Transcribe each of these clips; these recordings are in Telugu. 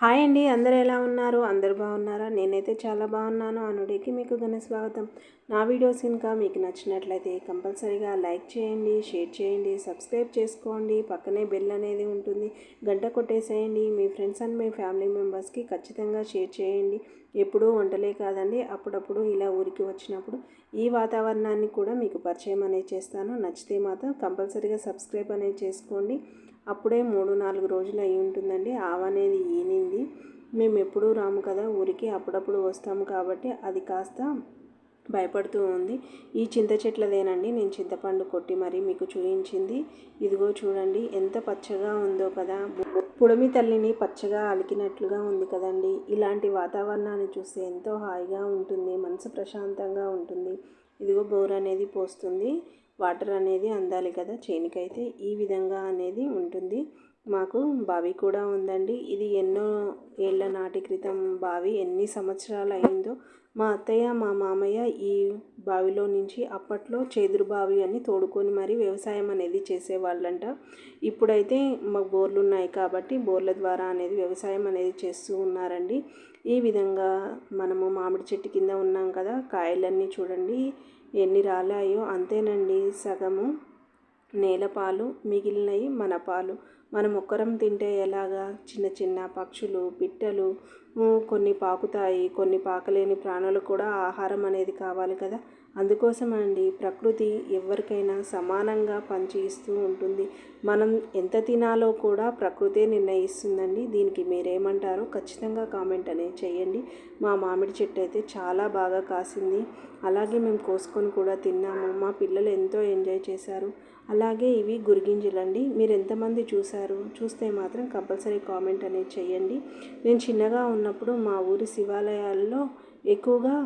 హాయ్ అండి అందరు ఎలా ఉన్నారు? అందరు బాగున్నారా? నేనైతే చాలా బాగున్నాను. అనుడికి మీకు ఘన స్వాగతం. నా వీడియోస్ ఇంకా మీకు నచ్చినట్లయితే కంపల్సరీగా లైక్ చేయండి షేర్ చేయండి సబ్స్క్రైబ్ చేసుకోండి. పక్కనే బెల్ అనేది ఉంటుంది. గంట కొట్టేసేయండి. మీ ఫ్రెండ్స్ అండ్ మీ ఫ్యామిలీ మెంబర్స్కి ఖచ్చితంగా షేర్ చేయండి. ఎప్పుడూ వంటలే కాదండి. అప్పుడప్పుడు ఇలా ఊరికి వచ్చినప్పుడు ఈ వాతావరణాన్ని కూడా మీకు పరిచయం అనేది చేస్తాను. నచ్చితే మాత్రం కంపల్సరీగా సబ్స్క్రైబ్ అనేది చేసుకోండి. అప్పుడే మూడు నాలుగు రోజులు అయి ఉంటుందండి. ఆవ అనేది ఈనింది. మేము ఎప్పుడూ రాము కదా ఊరికి అప్పుడప్పుడు వస్తాము కాబట్టి అది కాస్త భయపడుతూ ఉంది. ఈ చింత చెట్లదేనండి. నేను చింతపండు కొట్టి మరీ మీకు చూపించింది ఇదిగో చూడండి ఎంత పచ్చగా ఉందో కదా. పుడమి తల్లిని పచ్చగా అలికినట్లుగా ఉంది కదండి. ఇలాంటి వాతావరణాన్ని చూస్తే ఎంతో హాయిగా ఉంటుంది మనసు ప్రశాంతంగా ఉంటుంది. ఇదిగో బోర్ అనేది పోస్తుంది. వాటర్ అనేది అందాలి కదా. చేనికైతే ఈ విధంగా అనేది ఉంటుంది. మాకు బావి కూడా ఉందండి. ఇది ఎన్నో ఏళ్ళ నాటి క్రితం బావి. ఎన్ని సంవత్సరాలు అయిందో మా అత్తయ్య మా మామయ్య ఈ బావిలో నుంచి అప్పట్లో చేదురు బావి అని తోడుకొని మరి వ్యవసాయం అనేది చేసేవాళ్ళంట. ఇప్పుడైతే మాకు బోర్లు ఉన్నాయి కాబట్టి బోర్ల ద్వారా అనేది వ్యవసాయం అనేది చేస్తూ ఉన్నారండి. ఈ విధంగా మనము మామిడి చెట్టు కింద ఉన్నాం కదా. కాయలన్నీ చూడండి. ఎన్ని రాలాయో అంతేనండి సగము. నేలపాలు మిగిలినవి మన పాలు మనం ఒక్కరం తింటే ఎలాగా? చిన్న చిన్న పక్షులు పిట్టలు కొన్ని పాకుతాయి. కొన్ని పాకలేని ప్రాణులు కూడా ఆహారం అనేది కావాలి కదా. అందుకోసం అండి ప్రకృతి ఎవరికైనా సమానంగా పంచి ఇస్తూ ఉంటుంది. మనం ఎంత తినాలో కూడా ప్రకృతే నిర్ణయిస్తుందండి. దీనికి మీరేమంటారో ఖచ్చితంగా కామెంట్ అనేది చేయండి. మా మామిడి చెట్టు అయితే చాలా బాగా కాసింది. అలాగే మేము కోసుకొని కూడా తిన్నాము. మా పిల్లలు ఎంతో ఎంజాయ్ చేశారు. అలాగే ఇవి గురిగింజలండి. మీరు ఎంతమంది చూశారు? చూస్తే మాత్రం కంపల్సరీ కామెంట్ అనేది చేయండి. నేను చిన్నగా ఉన్నప్పుడు మా ఊరి శివాలయాల్లో ఎక్కువగా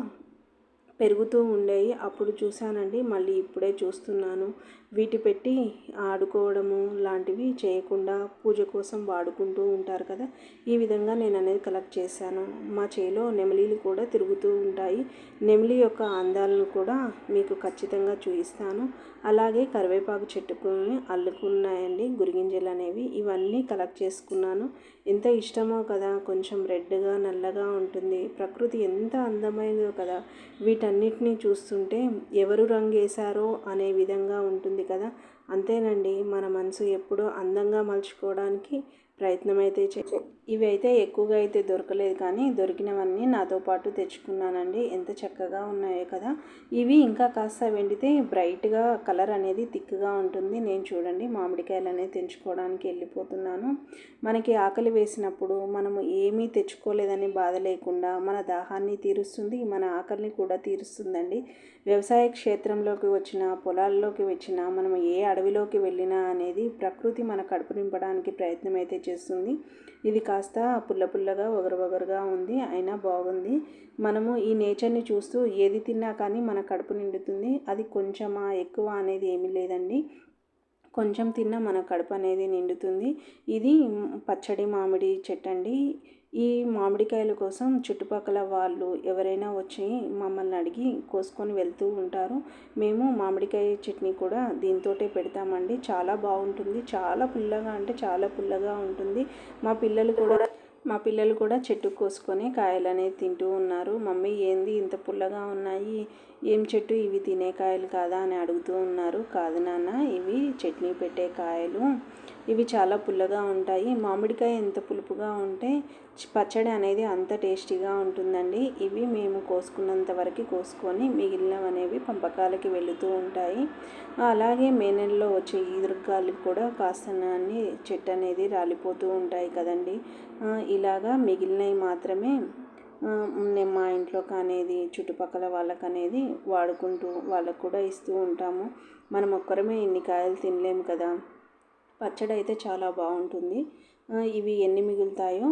పెరుగుతూ ఉండేవి అప్పుడు చూశానండి మళ్ళీ ఇప్పుడే చూస్తున్నాను. వీటి పెట్టి ఆడుకోవడము లాంటివి చేయకుండా పూజ కోసం వాడుకుంటూ ఉంటారు కదా. ఈ విధంగా నేను అనేది కలెక్ట్ చేశాను. మా చేలో నెమలీలు కూడా తిరుగుతూ ఉంటాయి. నెమలి యొక్క అందాలను కూడా మీకు ఖచ్చితంగా చూపిస్తాను. అలాగే కరివేపాకు చెట్టుకుని అల్లుకున్నాయండి. గురిగింజలు అనేవి ఇవన్నీ కలెక్ట్ చేసుకున్నాను. ఎంత ఇష్టమో కదా కొంచెం రెడ్గా నల్లగా ఉంటుంది. ప్రకృతి ఎంత అందమైనదో కదా వీటన్నిటినీ చూస్తుంటే ఎవరు రంగేశారో అనే విధంగా ఉంటుంది కదా. అంతేనండి మన మనసు ఎప్పుడూ అందంగా మలుచుకోవడానికి ప్రయత్నం అయితే చే ఇవి అయితే ఎక్కువగా అయితే దొరకలేదు కానీ దొరికినవన్నీ నాతో పాటు తెచ్చుకున్నానండి. ఎంత చక్కగా ఉన్నాయో కదా. ఇవి ఇంకా కాస్త వెండితే బ్రైట్గా కలర్ అనేది థిక్గా ఉంటుంది. నేను చూడండి మామిడికాయలు అనేది తెంచుకోవడానికి వెళ్ళిపోతున్నాను. మనకి ఆకలి వేసినప్పుడు మనము ఏమీ తెచ్చుకోలేదని బాధ లేకుండా మన దాహాన్ని తీరుస్తుంది. మన ఆకలిని కూడా తీరుస్తుందండి. వ్యవసాయ క్షేత్రంలోకి వచ్చిన పొలాల్లోకి వచ్చిన మనం ఏ అడవిలోకి వెళ్ళినా అనేది ప్రకృతి మన కడుపు నింపడానికి ప్రయత్నం అయితే చేస్తుంది. ఇది కాస్త పుల్ల పుల్లగా ఒగరు ఒగరుగా ఉంది. అయినా బాగుంది. మనము ఈ నేచర్ని చూస్తూ ఏది తిన్నా కానీ మన కడుపు నిండుతుంది. అది కొంచెమా ఎక్కువ అనేది ఏమీ లేదండి. కొంచెం తిన్నా మన కడుపు అనేది నిండుతుంది. ఇది పచ్చడి మామిడి చెట్టు అండి. ఈ మామిడికాయల కోసం చుట్టుపక్కల వాళ్ళు ఎవరైనా వచ్చి మమ్మల్ని అడిగి కోసుకొని వెళ్తూ ఉంటారు. మేము మామిడికాయ చట్నీ కూడా దీంతోటే పెడతామండి. చాలా బాగుంటుంది. చాలా పుల్లగా అంటే చాలా పుల్లగా ఉంటుంది. మా పిల్లలు కూడా మా పిల్లలు కూడా చెట్టు కోసుకొని కాయలు అనేది తింటూ ఉన్నారు. మమ్మీ ఏంది ఇంత పుల్లగా ఉన్నాయి? ఏం చెట్టు? ఇవి తినే కాయలు కాదా? అని అడుగుతూ ఉన్నారు. కాదు నాన్న ఇవి చట్నీ పెట్టే కాయలు. ఇవి చాలా పుల్లగా ఉంటాయి. మామిడికాయ ఎంత పులుపుగా ఉంటే పచ్చడి అనేది అంత టేస్టీగా ఉంటుందండి. ఇవి మేము కోసుకున్నంత వరకు కోసుకొని మిగిలినవి అనేవి పంపకాలకి వెళుతూ ఉంటాయి. అలాగే మే నెలలో వచ్చే ఈదురుగాలికి కూడా కాస్త చెట్టు అనేది రాలిపోతూ ఉంటాయి కదండి. ఇలాగా మిగిలినవి మాత్రమే నేను మా ఇంట్లోకి అనేది చుట్టుపక్కల వాళ్ళకి అనేది వాడుకుంటూ వాళ్ళకు కూడా ఇస్తూ ఉంటాము. మనం ఒక్కరమే ఇన్ని కాయలు తినలేము కదా. పచ్చడి అయితే చాలా బాగుంటుంది. ఇవి ఎన్ని మిగులుతాయో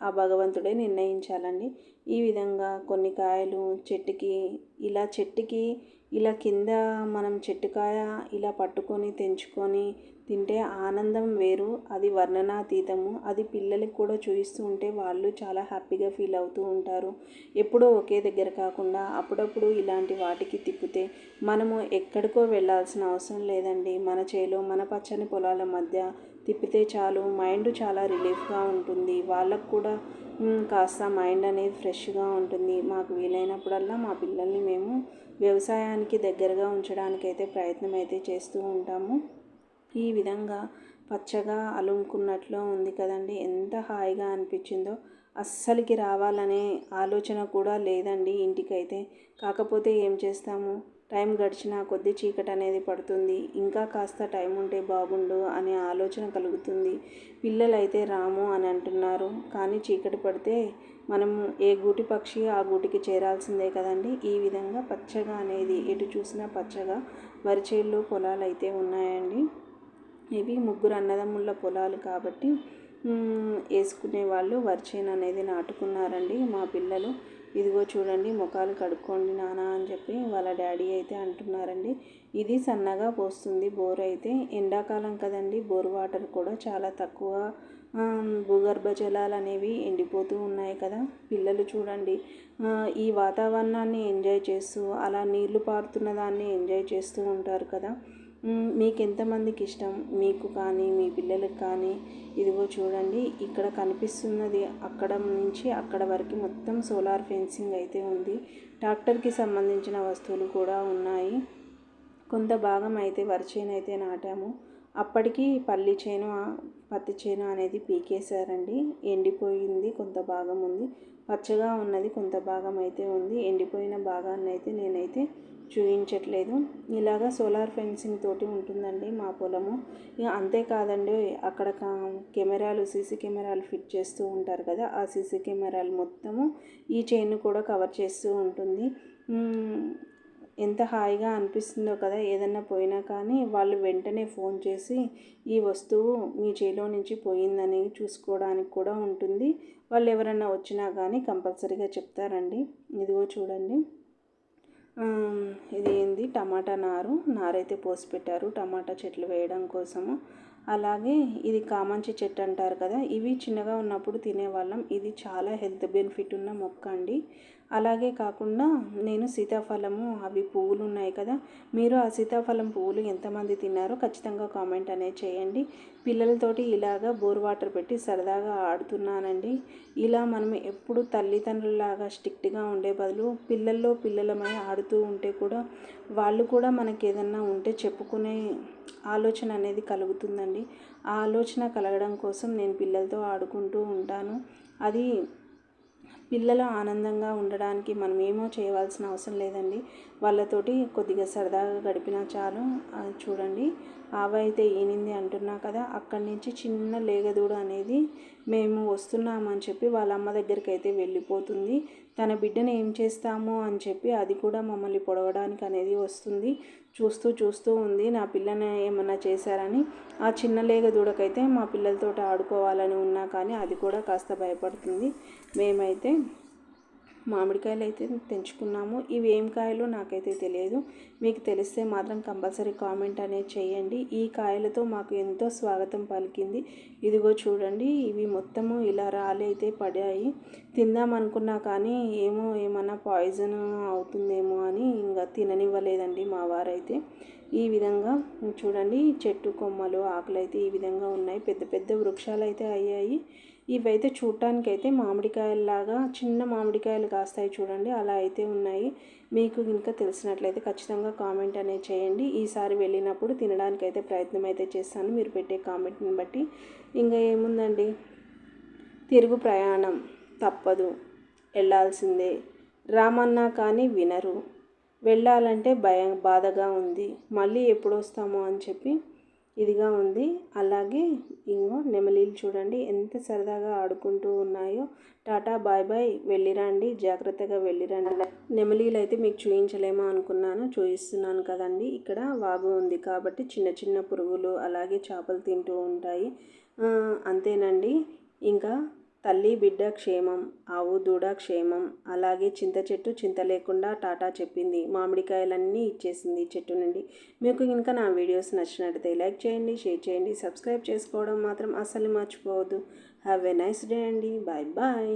ఆ భగవంతుడే నిర్ణయించాలండి. ఈ విధంగా కొన్ని కాయలు చెట్టుకి ఇలా చెట్టుకి ఇలా కింద మనం చెట్టుకాయ ఇలా పట్టుకొని తెంచుకొని తింటే ఆనందం వేరు. అది వర్ణనాతీతము. అది పిల్లలకి కూడా చూపిస్తూ ఉంటే వాళ్ళు చాలా హ్యాపీగా ఫీల్ అవుతూ ఉంటారు. ఎప్పుడూ ఒకే దగ్గర కాకుండా అప్పుడప్పుడు ఇలాంటి వాటికి తిప్పితే మనము ఎక్కడికో వెళ్ళాల్సిన అవసరం లేదండి. మన చేలో మన పచ్చని పొలాల మధ్య తిప్పితే చాలు మైండ్ చాలా రిలీఫ్గా ఉంటుంది. వాళ్ళకు కూడా కాస్త మైండ్ అనేది ఫ్రెష్గా ఉంటుంది. మాకు వీలైనప్పుడల్లా మా పిల్లల్ని మేము వ్యవసాయానికి దగ్గరగా ఉంచడానికి అయితే ప్రయత్నం అయితే చేస్తూ ఉంటాము. ఈ విధంగా పచ్చగా అలుముకున్నట్లు ఉంది కదండి. ఎంత హాయిగా అనిపించిందో. అస్సలకి రావాలనే ఆలోచన కూడా లేదండి ఇంటికైతే. కాకపోతే ఏం చేస్తాము? టైం గడిచిన కొద్ది చీకటి అనేది పడుతుంది. ఇంకా కాస్త టైం ఉంటే బాగుండు అనే ఆలోచన కలుగుతుంది. పిల్లలైతే రాము అని అంటున్నారు. కానీ చీకటి పడితే మనం ఏ గూటి పక్షి ఆ గూటికి చేరాల్సిందే కదండి. ఈ విధంగా పచ్చగా అనేది ఎటు చూసినా పచ్చగా వరిచేళ్ళు పొలాలు అయితే ఉన్నాయండి. ఇవి ముగ్గురు అన్నదమ్ముళ్ళ పొలాలు కాబట్టి వేసుకునే వాళ్ళు వరిచేను అనేది నాటుకున్నారండి మా పిల్లలు. ఇదిగో చూడండి ముఖాలు కడుక్కోండి నాన్న అని చెప్పి వాళ్ళ డాడీ అయితే అంటున్నారండి. ఇది సన్నగా పోస్తుంది బోర్ అయితే. ఎండాకాలం కదండి బోర్ వాటర్ కూడా చాలా తక్కువ భూగర్భ జలాలు అనేవి ఎండిపోతూ ఉన్నాయి కదా. పిల్లలు చూడండి ఈ వాతావరణాన్ని ఎంజాయ్ చేస్తూ అలా నీళ్ళు పారుతున్న దాన్ని ఎంజాయ్ చేస్తూ ఉంటారు కదా. మీకు ఎంతమందికి ఇష్టం? మీకు కానీ మీ పిల్లలకు కానీ? ఇదిగో చూడండి ఇక్కడ కనిపిస్తున్నది అక్కడ నుంచి అక్కడ వరకు మొత్తం సోలార్ ఫెన్సింగ్ అయితే ఉంది. ట్రాక్టర్కి సంబంధించిన వస్తువులు కూడా ఉన్నాయి. కొంత భాగం అయితే వరిచేను అయితే నాటాము. అప్పటికి పల్లి చేను పత్తి చేను అనేది పీకేశారండి. ఎండిపోయింది కొంత భాగం ఉంది. పచ్చగా ఉన్నది కొంత భాగం అయితే ఉంది. ఎండిపోయిన భాగాన్ని అయితే నేనైతే చూపించట్లేదు ఇలాగా సోలార్ ఫెన్సింగ్ తోటి ఉంటుందండి మా పొలము. ఇక అంతేకాదండి అక్కడ కెమెరాలు సీసీ కెమెరాలు ఫిట్ చేస్తూ ఉంటారు కదా ఆ సీసీ కెమెరాలు మొత్తము ఈ చైన్ కూడా కవర్ చేస్తూ ఉంటుంది. ఎంత హాయిగా అనిపిస్తుందో కదా ఏదన్నా పోయినా కానీ వాళ్ళు వెంటనే ఫోన్ చేసి ఈ వస్తువు మీ చేలో నుంచి పోయిందని చూసుకోవడానికి కూడా ఉంటుంది. వాళ్ళు ఎవరన్నా వచ్చినా కానీ కంపల్సరీగా చెప్తారండి. ఇదిగో చూడండి. ఇది ఏంది? టమాటా నారు. నారైతే పోసి పెట్టారు టమాటా చెట్లు వేయడం కోసము. అలాగే ఇది కామంచి చెట్టు అంటారు కదా ఇవి చిన్నగా ఉన్నప్పుడు తినేవాళ్ళం. ఇది చాలా హెల్త్ బెనిఫిట్ ఉన్న మొక్క అండి. అలాగే కాకుండా నేను సీతాఫలము అవి పువ్వులు ఉన్నాయి కదా మీరు ఆ సీతాఫలం పువ్వులు ఎంతమంది తిన్నారో ఖచ్చితంగా కామెంట్ అనేది చేయండి. పిల్లలతోటి ఇలాగా బోర్ వాటర్ పెట్టి సరదాగా ఆడుతున్నానండి. ఇలా మనం ఎప్పుడు తల్లిదండ్రులలాగా స్ట్రిక్ట్గా ఉండే బదులు పిల్లల్లో పిల్లలమై ఆడుతూ ఉంటే కూడా వాళ్ళు కూడా మనకి ఏదన్నా ఉంటే చెప్పుకునే ఆలోచన అనేది కలుగుతుందండి. ఆ ఆలోచన కలగడం కోసం నేను పిల్లలతో ఆడుకుంటూ ఉంటాను. అది పిల్లలు ఆనందంగా ఉండడానికి మనం ఏమో చేయవలసిన అవసరం లేదండి. వాళ్ళతోటి కొద్దిగా సరదాగా గడిపినా చాలు. చూడండి. ఆవైతే ఈనింది అంటున్నా కదా అక్కడి నుంచి చిన్న లేగదూడ అనేది మేము వస్తున్నామని చెప్పి వాళ్ళ అమ్మ దగ్గరికి అయితే వెళ్ళిపోతుంది. తన బిడ్డను ఏం చేస్తామో అని చెప్పి అది కూడా మమ్మల్ని పొడవడానికి అనేది వస్తుంది. చూస్తూ చూస్తూ ఉంది నా పిల్లని ఏమన్నా చేశారని. ఆ చిన్న లేగ దూడకైతే మా పిల్లలతో ఆడుకోవాలని ఉన్నా కానీ అది కూడా కాస్త భయపడుతుంది. మేమైతే మామిడికాయలు అయితే తెంచుకున్నాము. ఇవి ఏం కాయలు నాకైతే తెలియదు. మీకు తెలిస్తే మాత్రం కంపల్సరీ కామెంట్ అనేది చేయండి. ఈ కాయలతో మాకు ఎంతో స్వాగతం పలికింది. ఇదిగో చూడండి ఇవి మొత్తము ఇలా రాలి అయితే పడాయి. తిందాం అనుకున్నా కానీ ఏమో ఏమన్నా పాయిజన్ అవుతుందేమో అని ఇంకా తిననివ్వలేదండి మా వారైతే. ఈ విధంగా చూడండి చెట్టు కొమ్మలు ఆకులు అయితే ఈ విధంగా ఉన్నాయి. పెద్ద పెద్ద వృక్షాలు అయితే అయ్యాయి. ఇవైతే చూడటానికి అయితే మామిడికాయల్లాగా చిన్న మామిడికాయలు కాస్తాయి చూడండి అలా అయితే ఉన్నాయి. మీకు ఇంకా తెలిసినట్లయితే ఖచ్చితంగా కామెంట్ అనేది చేయండి. ఈసారి వెళ్ళినప్పుడు తినడానికి అయితే ప్రయత్నం అయితే చేస్తాను. మీరు పెట్టే కామెంట్ని బట్టి ఇంకా ఏముందండి? తిరుగు ప్రయాణం తప్పదు వెళ్ళాల్సిందే. రామన్నా కానీ వినరు. వెళ్ళాలంటే భయం బాధగా ఉంది. మళ్ళీ ఎప్పుడు వస్తామో అని చెప్పి ఇదిగా ఉంది. అలాగే ఇంకో నెమలీలు చూడండి. ఎంత సరదాగా ఆడుకుంటూ ఉన్నాయో. టాటా బాయ్ బాయ్ వెళ్ళిరండి. జాగ్రత్తగా వెళ్ళిరండి. నెమలీలు అయితే మీకు చూపించలేమో అనుకున్నాను. చూపిస్తున్నాను కదండి. ఇక్కడ వాగు ఉంది కాబట్టి చిన్న చిన్న పురుగులు అలాగే చేపలు తింటూ ఉంటాయి. అంతేనండి. ఇంకా తల్లి బిడ్డ క్షేమం ఆవు దూడ క్షేమం. అలాగే చింత చెట్టు చింత లేకుండా టాటా చెప్పింది. మామిడికాయలన్నీ ఇచ్చేసింది చెట్టు నుండి. మీకు ఇంకా నా వీడియోస్ నచ్చినట్టయితే లైక్ చేయండి షేర్ చేయండి సబ్స్క్రైబ్ చేసుకోవడం మాత్రం అస్సలు మర్చిపోవద్దు. హ్యావ్ ఎ నైస్ డే అండి. Bye bye